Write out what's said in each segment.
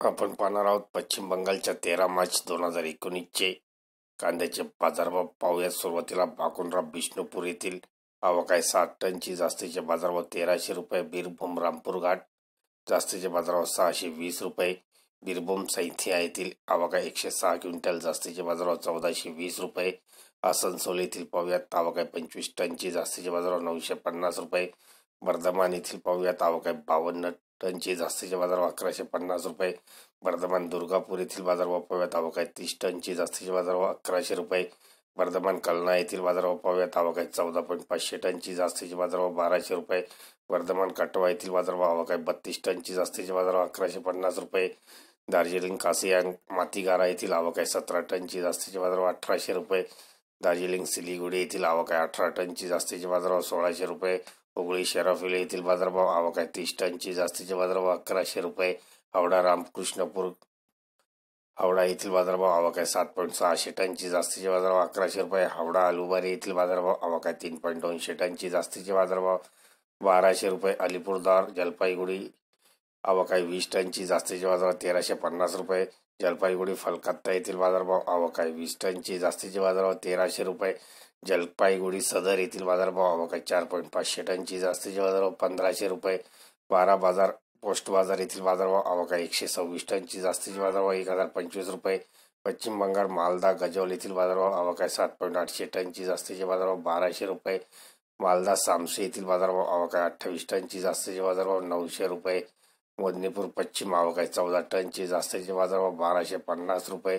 आपण पाहणार आहोत पश्चिम बंगालच्या तेरा मार्च दोन हजार एकोणीसचे कांद्याचे बाजारभाव पाहूयात. सुरुवातीला बाकुनराव बिष्णुपूर येथील आवक सात साठ टनची जास्तीचे बाजारभाव तेराशे रुपये. बीरभूम रामपूर घाट जास्तीचे बाजारभाव सहाशे वीस रुपये. बीरभूम सैथिया येथील आवाका एकशे सहा क्विंटल जास्तीचे बाजारभाव चौदाशे वीस रुपये. आसनसोल येथील पाहूयात. आवक पंचवीस टनची जास्तीचे बाजारभाव नऊशे पन्नास रुपये. वर्धमान येथील पाहूयात आवक आहे बावन्न टनची जास्तीचे बाजार अकराशे पन्नास रुपये. वर्धमान दुर्गापूर येथील बाजारभाव पाहूयात आवक आहे तीस टनची जास्तीचे बाजार अकराशे रुपये. वर्धमान कलना येथील बाजारभाव पाहूयात आवक आहे चौदा पॉईंट पाचशे टनची जास्तीचे बाजारभाव बाराशे रुपये. वर्धमान काटवा येथील बाजारभाव आवक आहे बत्तीस टनची जास्तीचे बाजारभाव अकराशे पन्नास रुपये. दार्जिलिंग कासियांग मातीगारा येथील आवक आहे सतरा टनची जास्तीचे बाजारभाव अठराशे रुपये. दार्जिलिंग सिलीगुडी येथील आवक आहे अठरा टनची जास्तीचे बाजारभाव सोळाशे रुपये. हुगळी शराफिले येथील बाजारभाव आवक आहे. तीस टनची जास्तीचे बाजारभाव अकराशे रुपये. हावडा रामकृष्णपूर हावडा येथील बाजारभाव आवक आहे. सात पॉईंट सहाशे टनची जास्तीचे बाजारभाव अकराशे रुपये. हावडा अलुबारी येथील बाजारभाव आवक आहे. तीन पॉईंट दोनशे टनची जास्तीचे बाजारभाव बाराशे रुपये. अलिपूरदार जलपाईगुडी आवक वीस टनची जास्तीचे बाजार तेराशे पन्नास रुपये. जलपाईगुडी फलकत्ता येथील बाजारभाव. आवक आहे वीस टनची जास्तीचे बाजारभाव तेराशे रुपये. जलपाईगुडी सदर येथील बाजारभाव. आवक आहे चार पॉईंट पाचशे टनची जास्तीचे बाजारभाव पंधराशे रुपये. बारा बाजार पोस्ट बाजार येथील बाजारभाव. आवक आहे एकशे सव्वीस टनची जास्तीचे बाजारभाव एक हजार पंचवीस रुपये. पश्चिम बंगाल मालदा गजवल येथील बाजारभाव. आवक आहे सात पॉईंट आठशे टनची जास्तीचे बाजारभाव बाराशे रुपये. मालदा सामसे येथील बाजारभाव. भाव आहे अठ्ठावीस टनची जास्तीचे बाजारभाव नऊशे रुपये. मोदनीपूर पश्चिम आवक आहे चौदा टनची जास्तीचे बाजारभाव बाराशे पन्नास रुपये.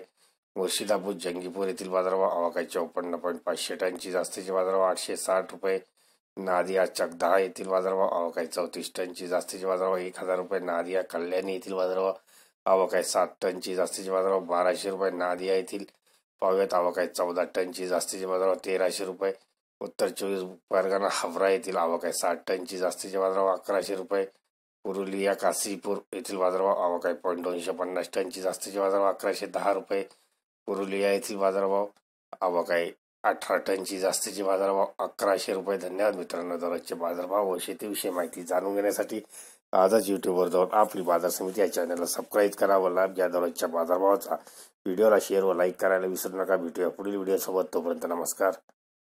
मुर्शिदापूर जंगीपूर येथील बाजारभाव आवक आहे चौपन्न पॉईंट पाचशे टनची जास्तीचे बाजारभाव आठशे साठ रुपये. नादिया चकदहा येथील बाजारभाव आवक आहे चौतीस टनची जास्तीचे बाजारभाव एक हजार रुपये. नादिया कल्याणी येथील बाजारभाव आवक आहे सात टनची जास्तीचे बाजारभाव बाराशे रुपये. नादिया येथील पाव्यात आवक आहे चौदा टनची जास्तीचे बाजारभाव तेराशे रुपये. उत्तर चोवीस परगणा हावरा येथील आवक आहे साठ टनची जास्तीचे बाजारभाव अकराशे रुपये. पुरुलिया काशीपूर येथील बाजारभाव आवक आहे. पॉईंट दोनशे पन्नास टनची जास्तीचे बाजारभाव अकराशे दहा रुपये. पुरुलिया येथील बाजारभाव आवक आहे. अठरा टनची जास्तीचे बाजारभाव अकराशे रुपये. धन्यवाद मित्रांनो दररोजचे बाजारभाव व शेतीविषयी माहिती जाणून घेण्यासाठी आजच युट्यूबवर जाऊन आपली बाजार समिती या चॅनलला सबस्क्राईब करा व लाभ घ्या. दररोजच्या बाजारभावाचा. व्हिडिओला शेअर व लाईक करायला विसरू नका. भेटूया पुढील व्हिडिओसोबत तोपर्यंत नमस्कार.